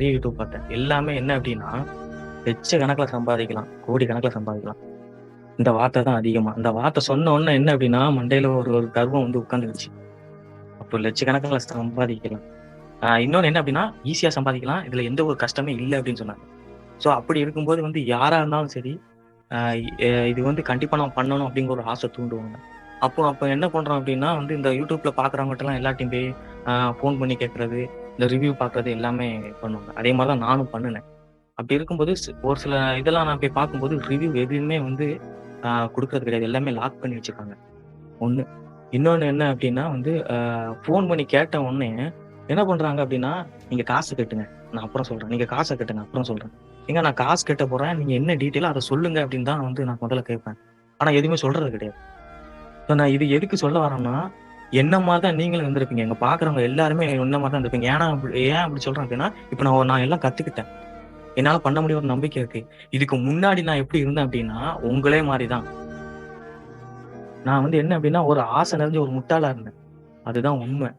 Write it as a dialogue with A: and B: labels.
A: நிறைய யூடியூப் பார்த்தேன். எல்லாமே என்ன அப்படின்னா லட்ச கணக்கில் சம்பாதிக்கலாம். கோடிக்கணக்குல சம்பாதிக்கலாம். இந்த வார்த்தை தான் அதிகமாக இந்த வார்த்தை சொன்ன உடனே என்ன அப்படின்னா மண்டையில் ஒரு ஒரு கர்வம் வந்து உட்காந்துருச்சு அப்போ லட்சக்கணக்குல சம்பாதிக்கலாம். இன்னொன்று என்ன அப்படின்னா ஈஸியாக சம்பாதிக்கலாம். இதில் எந்த ஒரு கஷ்டமே இல்லை அப்படின்னு சொன்னாங்க. ஸோ அப்படி இருக்கும்போது வந்து யாராக இருந்தாலும் சரி, இது வந்து கண்டிப்பாக நம்ம பண்ணணும் அப்படிங்கிற ஒரு ஆசை தூண்டுவாங்க. அப்போ அப்போ என்ன பண்ணுறோம் அப்படின்னா வந்து இந்த யூடியூப்பில் பார்க்குறவங்கட்டெல்லாம் எல்லாத்தையும் போய் ஃபோன் பண்ணி கேட்குறது இந்த ரிவ்யூ பார்க்கறது எல்லாமே பண்ணுவாங்க. அதே மாதிரி தான் நானும் பண்ணினேன் அப்படி இருக்கும்போது ஒரு சில இதெல்லாம் நான் போய் பார்க்கும்போது ரிவ்யூ எதுவுமே வந்து கொடுக்கறது கிடையாது. எல்லாமே லாக் பண்ணி வச்சிருக்காங்க. 1. இன்னொன்னு என்ன அப்படின்னா வந்து ஃபோன் பண்ணி கேட்ட உடனே என்ன பண்ணுறாங்க அப்படின்னா நீங்கள் காசு கட்டுங்க. நான் அப்புறம் சொல்கிறேன் நீங்கள் காசை கட்டுங்க. அப்புறம் சொல்கிறேன் ஏங்க நான் காசு கட்ட போகிறேன் நீங்கள் என்ன டீட்டெயிலாக அதை சொல்லுங்க அப்படின்னு தான் வந்து நான் முதல்ல கேட்பேன். ஆனால் எதுவுமே சொல்றது கிடையாது. இப்போ நான் இது எதுக்கு சொல்ல வரேன்னா, என்ன மாரி தான் நீங்களும் இருந்திருப்பீங்க. எங்க பாக்குறவங்க எல்லாருமே என்ன தான் இருந்திருப்பீங்க. ஏன்னா ஏன் அப்படி சொல்றேன் அப்படின்னா இப்ப நான் நான் எல்லாம் கத்துக்கிட்டேன். என்னால பண்ண முடியும்னு ஒரு நம்பிக்கை இருக்கு. இதுக்கு முன்னாடி நான் எப்படி இருந்தேன் அப்படின்னா உங்களே மாதிரிதான் நான் வந்து என்ன அப்படின்னா ஒரு ஆசை நிறைஞ்ச ஒரு முட்டாளா இருந்தேன். அதுதான் உண்மை